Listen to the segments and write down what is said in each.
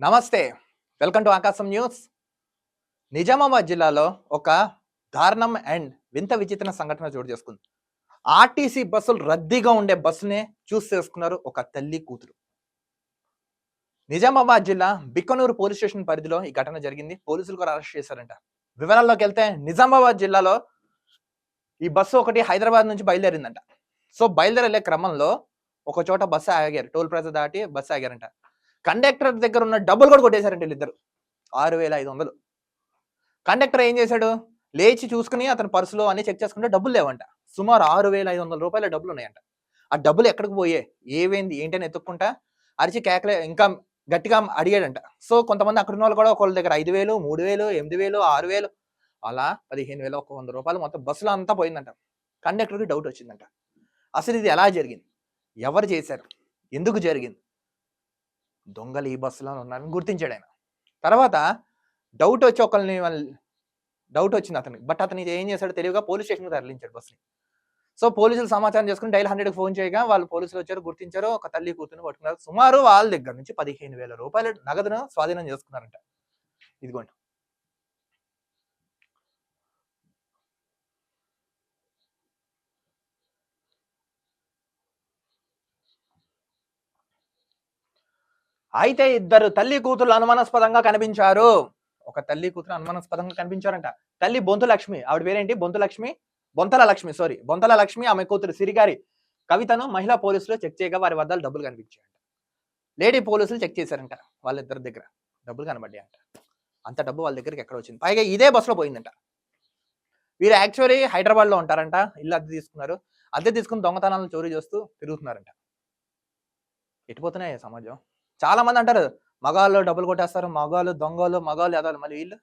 నమస్తే. Welcome to Aakasam news. Nizamabad జిల్లాలో ఒక దారుణం అండ్ వింత విచిత్ర సంఘటన చోటు చేసుకుంది. ఆర్టీసీ బస్సులు రద్దీగా ఉండే బస్సునే చూస్ చేసుకున్నారు ఒక తల్లి కూతురు. నిజామాబాద్ జిల్లా బిక్కనూరు పోలీస్ స్టేషన్ పరిధిలో ఈ ఘటన జరిగింది. పోలీసులు కూడా అరెస్ట్ చేశారంట. వివరాల్లోకి వెళ్తే నిజామాబాద్ జిల్లాలో ఈ బస్సు ఒకటి హైదరాబాద్ నుంచి బయలుదేరిందంట. సో బయలుదేరే క్రమంలో ఒక చోట బస్సు ఆగారు. టోల్ ప్లాజా దాటి బస్సు ఆగారంట. కండక్టర్ దగ్గర ఉన్న డబ్బులు కూడా కొట్టేశారంటే వీళ్ళిద్దరు. ఆరు వేల ఐదు వందలు. కండక్టర్ ఏం చేశాడు? లేచి చూసుకుని అతని పర్సులో అన్ని చెక్ చేసుకుంటే డబ్బులు లేవంట. సుమారు ఆరు వేల ఐదు వందల రూపాయల డబ్బులు ఉన్నాయంట. ఆ డబ్బులు ఎక్కడికి పోయే ఏవేంది ఏంటని ఎత్తుక్కుంటా అరిచి కేకలే ఇంకా గట్టిగా అడిగాడంట. సో కొంతమంది అక్కడ ఉన్న వాళ్ళు కూడా ఒకళ్ళ దగ్గర ఐదు వేలు మూడు వేలు ఎనిమిది వేలు ఆరు వేలు అలా పదిహేను వేలు ఒక వంద రూపాయలు మొత్తం బస్సులో అంతా పోయిందంట. కండక్టర్కి డౌట్ వచ్చిందంట. అసలు ఇది ఎలా జరిగింది? ఎవరు చేశారు? ఎందుకు జరిగింది? దొంగలు ఈ బస్సులో ఉన్నారని గుర్తించాడు ఆయన. తర్వాత డౌట్ వచ్చి ఒకరిని డౌట్ వచ్చింది అతనికి. బట్ అతను ఏం చేశాడు తెలివిగా పోలీస్ స్టేషన్కి తరలించాడు బస్సుని. సో పోలీసులు సమాచారం చేసుకుని డైల్ హండ్రెడ్కి ఫోన్ చేయగా వాళ్ళు పోలీసులు వచ్చారు గుర్తించారు. ఒక తల్లి కూతురు పట్టుకున్నారు. సుమారు వాళ్ళ దగ్గర నుంచి పదిహేను వేల రూపాయల నగదును స్వాధీనం చేసుకున్నారంట. ఇదిగోండి. అయితే ఇద్దరు తల్లి కూతురు అనుమానాస్పదంగా కనిపించారు. ఒక తల్లి కూతురు అనుమానాస్పదంగా కనిపించారంట. తల్లి బొంతు లక్ష్మి ఆవిడ పేరేంటి? బొంతు లక్ష్మి? బొంతల లక్ష్మి సారీ బొంతల లక్ష్మి ఆమె కూతురు సిరిగారి కవితను మహిళా పోలీసులు చెక్ చేయగా వారి వద్ద డబ్బులు కనిపించాయంట. లేడీ పోలీసులు చెక్ చేశారంట వాళ్ళిద్దరి దగ్గర. డబ్బులు కనబడ్డాయంట. అంత డబ్బు వాళ్ళ దగ్గరికి ఎక్కడ వచ్చింది? పైగా ఇదే బస్సులో పోయిందంట. వీరు యాక్చువల్లీ హైదరాబాద్లో ఉంటారంట. ఇల్లు అద్దె తీసుకున్నారు. అద్దె తీసుకుని దొంగతనాలను చోరీ చేస్తూ తిరుగుతున్నారంట. ఎటుపోతున్నాయి సమాజం? చాలా మంది అంటారు మగాళ్ళు డబ్బులు కొట్టేస్తారు మగాళ్ళు దొంగలు మగాళ్ళు ఎదాలు మళ్ళీ వీళ్ళు?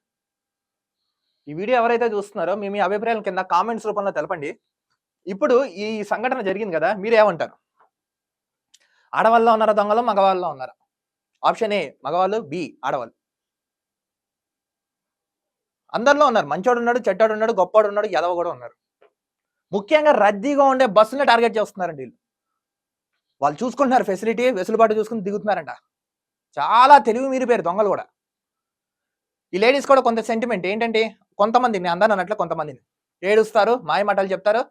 ఈ వీడియో ఎవరైతే చూస్తున్నారో మీ మీ అభిప్రాయాల కింద కామెంట్స్ రూపంలో తెలపండి. ఇప్పుడు ఈ సంఘటన జరిగింది కదా మీరు ఏమంటారు ఆడవాళ్ళలో ఉన్నారా దొంగలు మగవాళ్ళలో ఉన్నారా? ఆప్షన్ ఏ మగవాళ్ళు బి ఆడవాళ్ళు. అందరిలో ఉన్నారు. మంచోడు ఉన్నాడు చెడ్డాడు ఉన్నాడు గొప్పవాడు ఉన్నాడు ఎదవ కూడా ఉన్నారు. ముఖ్యంగా రద్దీగా ఉండే బస్సుని టార్గెట్ చేస్తున్నారండి వీళ్ళు. వాళ్ళు చూసుకుంటున్నారు ఫెసిలిటీ వెసులుబాటు చూసుకుని దిగుతున్నారంట. చాలా తెలివి మీరిపోయారు దొంగలు కూడా. ఈ లేడీస్ కూడా కొంత సెంటిమెంట్ ఏంటంటే కొంతమంది నేను అందాను అన్నట్లు కొంతమందిని. ఏడుస్తారు మాయమాటలు చెప్తారు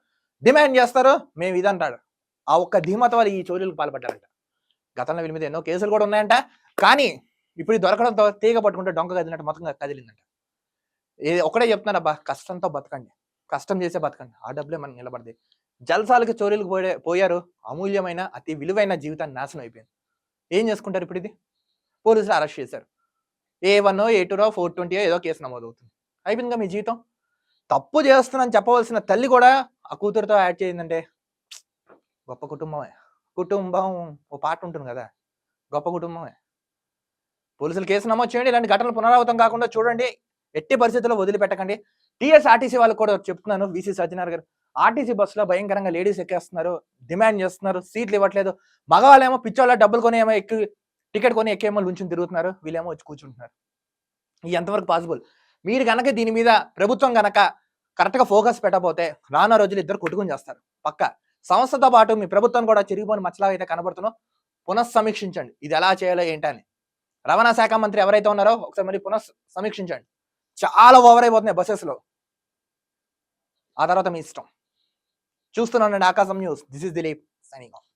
డిమాండ్ చేస్తారు మేము ఇది అంటాడు ఆ ఒక్క ధీమత వాళ్ళు ఈ చోరీలకు పాల్పడ్డారంట. గతంలో వీళ్ళ మీద ఎన్నో కేసులు కూడా ఉన్నాయంట. కానీ ఇప్పుడు దొరకడంతో తీగ పట్టుకుంటే డొంక కదిలినట్టు మొత్తం కదిలిందంట. ఏ ఒకటే చెప్తున్నారు అబ్బా కష్టంతో బతకండి. కష్టం చేసే బతకండి. ఆ డబ్బులే మనకి నిలబడది జల్సాలకి చోరీలకు పోయే పోయారు. అమూల్యమైన అతి విలువైన జీవితాన్ని నాశనం అయిపోయింది. ఏం చేసుకుంటారు ఇప్పుడు ఇది? పోలీసులు అరెస్ట్ చేశారు. ఏ వన్ ఏ టూరో ఫోర్ ట్వంటీ ఏదో కేసు నమోదవుతుంది. అయిపోయిందిగా మీ జీవితం? తప్పు చేస్తున్నాను చెప్పవలసిన తల్లి కూడా ఆ కూతురుతో యాడ్ చేయిందంటే గొప్ప కుటుంబమే. కుటుంబం ఓ పాట ఉంటుంది కదా. గొప్ప కుటుంబమే. పోలీసులు కేసు నమోదు చేయండి ఇలాంటి ఘటనలు పునరావృతం కాకుండా చూడండి. ఎట్టి పరిస్థితుల్లో వదిలిపెట్టకండి. టీఎస్ఆర్టీసీ వాళ్ళు కూడా చెప్తున్నాను విసి సత్యనారాయణ గారు. ఆర్టీసీ బస్సులో భయంకరంగా లేడీస్ ఎక్కేస్తున్నారు డిమాండ్ చేస్తున్నారు సీట్లు ఇవ్వట్లేదు. మగవాళ్ళేమో పిచ్చోళ్ళ డబ్బులు కొని ఏమో ఎక్కి టికెట్ కొని ఎక్కేమో లుంచుని తిరుగుతున్నారు వీళ్ళేమో వచ్చి కూర్చుంటున్నారు. ఇది ఎంతవరకు పాసిబుల్? మీరు కనుక దీని మీద ప్రభుత్వం కనుక కరెక్ట్గా ఫోకస్ పెట్టకపోతే రానున్న రోజులు ఇద్దరు కొట్టుకుని చేస్తారు. పక్క సంస్థతో పాటు మీ ప్రభుత్వం కూడా చిరిగిపోని మచ్చలా అయితే కనబడుతున్నో పునఃసమీక్షించండి. ఇది ఎలా చేయాలో ఏంటని రవాణా శాఖ మంత్రి ఎవరైతే ఉన్నారో ఒకసారి మరి పునః సమీక్షించండి చాలా ఓవర్ అయిపోతున్నాయి బస్సెస్లో. ఆ తర్వాత మీ ఇష్టం. చూస్తున్నానండి Aakasam news. This is Dilip signing off.